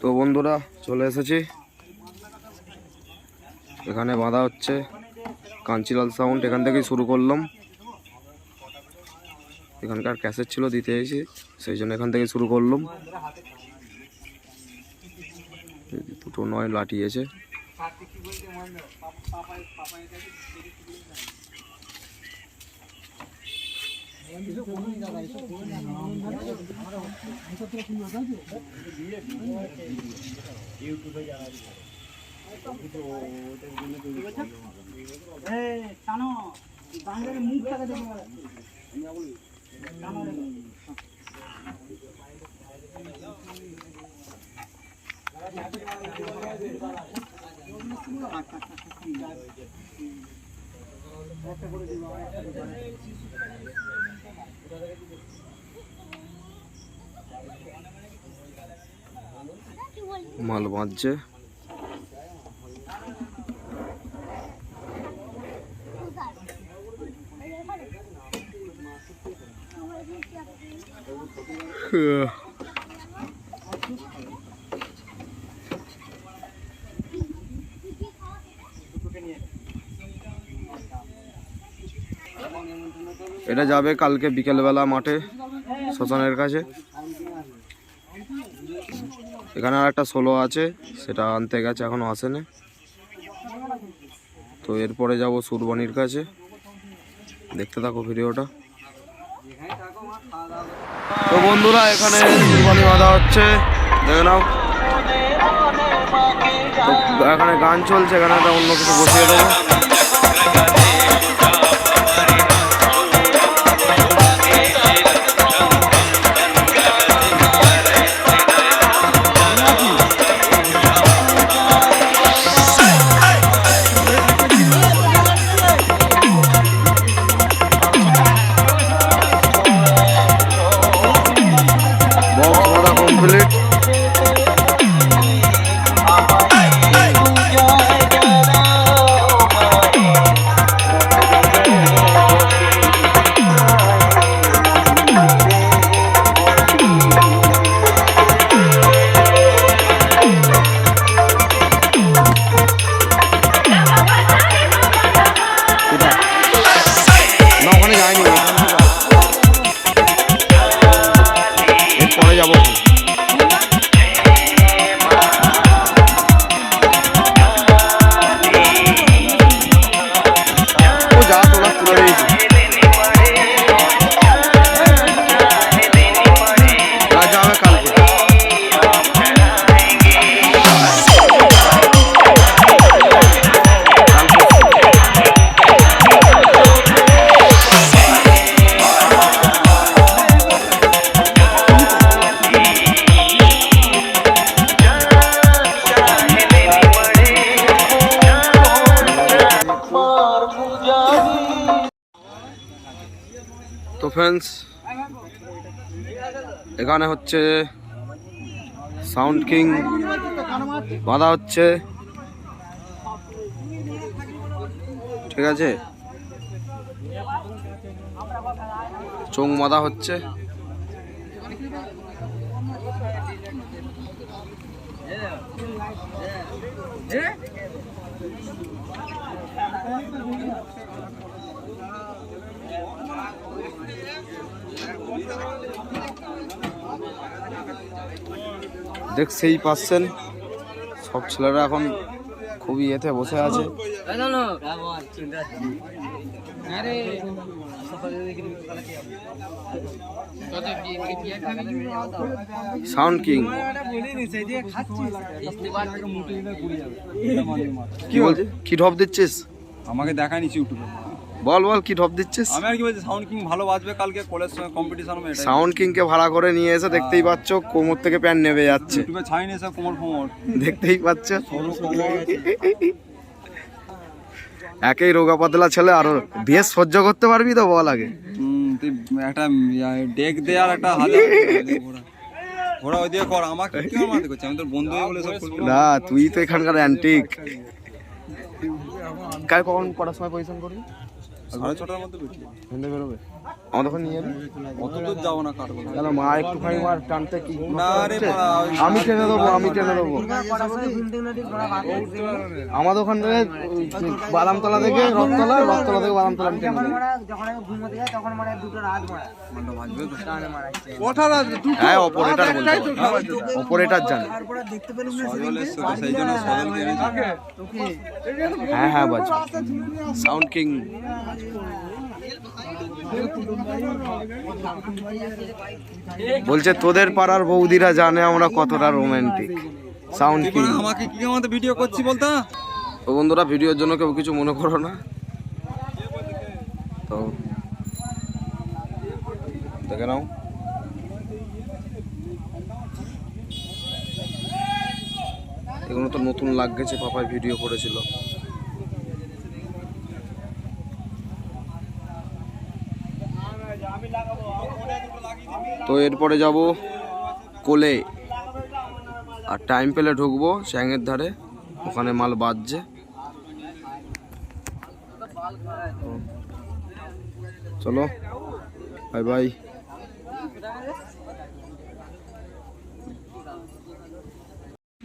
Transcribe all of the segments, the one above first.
তো বন্ধুরা, চলে এসেছি। এখানে বাঁধা হচ্ছে। কাঞ্চিলাল সাউন্ড এখান থেকেই শুরু করলাম। এখানকার ক্যাসেট ছিল, দিতে এসেছি। সেই জন্য এখান থেকে শুরু করলাম। এই যে দুটো নয় লাটিয়েছে মাল বাঁধছে এটা যাবে কালকে বিকেলবেলা মাঠে, শ্মশানের কাছে। এখানে আর একটা সোলো আছে, সেটা আনতে গেছে, এখনও আসেনি। তো এরপরে যাব সুরবানির কাছে। দেখতে থাকো ভিডিওটা। তো বন্ধুরা, এখানে সুরবানি বাঁধা হচ্ছে। দেখে নাও। এখানে গান চলছে, এখানে একটা অন্য কিছু বসিয়ে দেবো। বাঁধা ফ্রেন্ডস এখানে হচ্ছে সাউন্ড কিং বাঁধা হচ্ছে। ঠিক আছে? চোং বাঁধা হচ্ছে। দেখছেই পাচ্ছেন সব ছেলেরা এখন খুবই এতে বসে আছে। সাউন্ড কিং কি বলছে কি ঢপ দিচ্ছিস? আমাকে দেখায়নি ইউটিউবে। বল বল কি ঢপ দিচ্ছিস? আমি আর কি বলছি সাউন্ড কিং ভালো বাজবে কালকে কলেজ সঙ্গে কম্পিটিশন হবে এটা সাউন্ড কিংকে ভাড়া করে নিয়ে এসে দেখতেই পাচ্ছ কোমর থেকে প্যান্ট নেমে যাচ্ছে। ইউটিউবে ছাইনি এসে কোমর ফোমর। দেখতেই পাচ্ছ? একই রোগা পাতলা ছেলে আর বেশ সহ্য করতে পারবি তো বল আগে। তুই একটা ডেক দে আর একটা হাজার ঘোড়া ওই দিয়ে কর আমাকে কি মারতে করছে আমি তোর বন্ধু বলে সব না তুই তো এখানকার অ্যান্টিক কাল কখন কটার সময় পজিশন করবি? সাড়ে ছটার মধ্যে বেরোবে? আমাদের ওখানে নিয়ে যাবি? অত দূর যাব না কাটবো কেন মা একটুখানি মার টানতে কি? না রে আমি টেনে দেবো আমি টেনে দেবো। আমাদের ওখান থেকে বাদামতলা থেকে রথতলা রথতলা থেকে বাদামতলা আমি টেনে দেবো। মানে হ্যাঁ অপারেটার বলতে অপারেটার জানে। সজলকে এনেছি। হ্যাঁ হ্যাঁ বাজে। Sound king. বলছে তোদের পাড়ার বৌদিরা জানে আমরা কতটা রোমান্টিক সাউন্ড কিং আমাকে কি আমাদের ভিডিও করছি বলতো? তো বন্ধুরা ভিডিওর জন্য কেউ কিছু মনে করো না। তো দেখে নাও। এগুলো তো নতুন লাগ গেছে পাপায় ভিডিও করেছিল। তো এরপরে যাব কোলে। আর টাইম পেলে ঢুকবো চ্যাংয়ের ধারে। ওখানে মাল বাজছে। চলো বাই বাই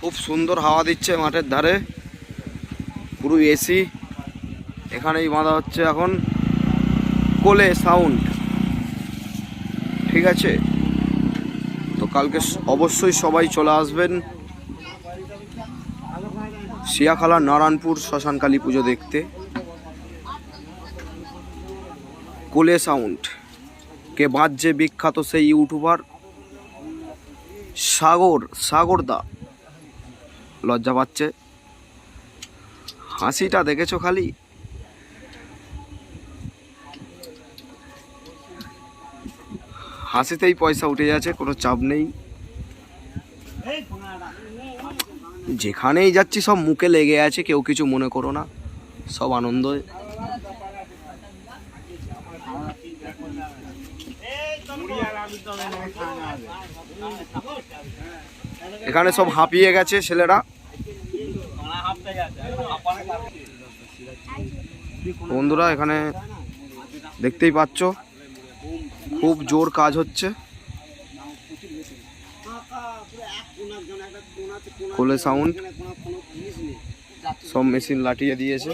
খুব সুন্দর হাওয়া দিচ্ছে মাঠের ধারে। পুরো এসি। এখানেই বাঁধা হচ্ছে এখন। কোলে সাউন্ড ঠিক আছে? তো কালকে অবশ্যই সবাই চলে আসবেন। শিয়াখালা, নারায়ণপুর শ্মশান কালী পুজো দেখতে। কোলে সাউন্ড। কে বাজছে বিখ্যাত সেই ইউটিউবার? সাগর সাগরদা লজ্জা পাচ্ছে। হাসিটা দেখেছ খালি? হাসিতেই পয়সা উঠে যাচ্ছে, কোনো চাপ নেই। যেখানেই যাচ্ছি সব মুখে লেগে আছে, কেউ কিছু মনে করো না, সব আনন্দ। এখানে সব হাঁপিয়ে গেছে ছেলেরা। বন্ধুরা, এখানে দেখতেই পাচ্ছ। খুব জোর কাজ হচ্ছে। কোলে সাউন্ড সব মেশিন লাটিয়ে দিয়েছে।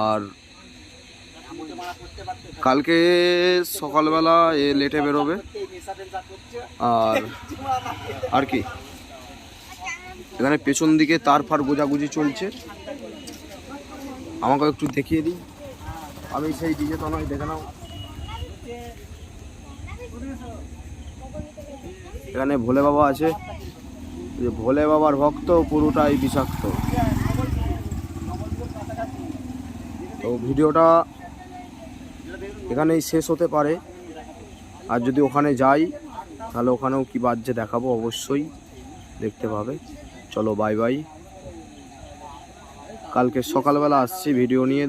আর কালকে সকালবেলা এ লেটে বেরোবে। আর আর কি? এখানে পেছন দিকে তার ফার গোজাগুজি চলছে। আমাকে একটু দেখিয়ে দিই। আমি সেই ডিজে তো নয়, দেখে নাও। এখানে ভোলে বাবা আছে। যে ভোলে বাবার ভক্ত, পুরোটাই বিষাক্ত। তো ভিডিওটা এখানেই শেষ হতে পারে। আর যদি ওখানে যাই, তাহলে ওখানেও কি বাজছে দেখাবো অবশ্যই। দেখতে পাবে। চলো বাই বাই কালকে সকালবেলা আসছি ভিডিও নিয়ে।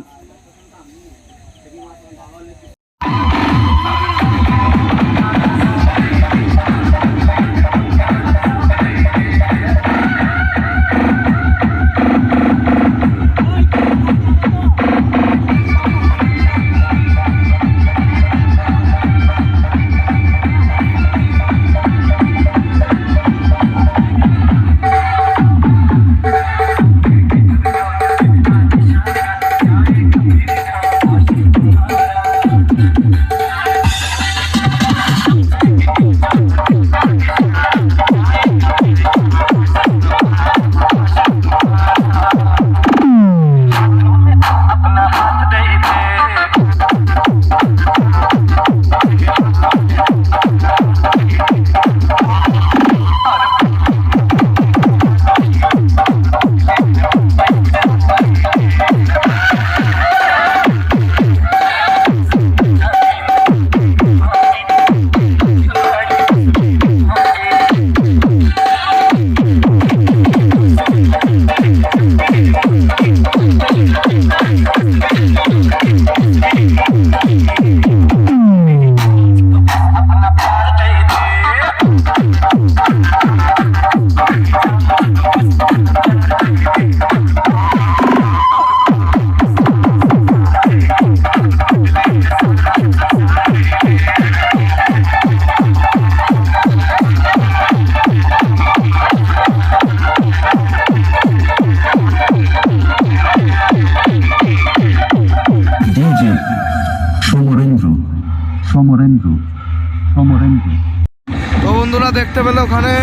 দেখতে পেলে ওখানে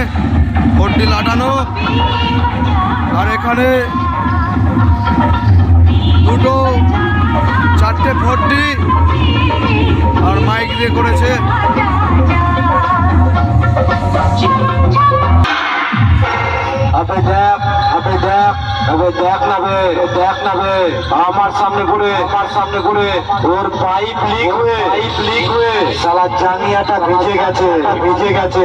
ভোটটি লাটানো আর এখানে দুটো, চারটে ভোটটি আর মাইক দিয়ে করেছে। আমার সামনে করে আমার সামনে করে ওর পাইপ লিক হয়ে, পাইপ লিক হয়ে। শালা জানিয়াটা ভিজে গেছে ভিজে গেছে।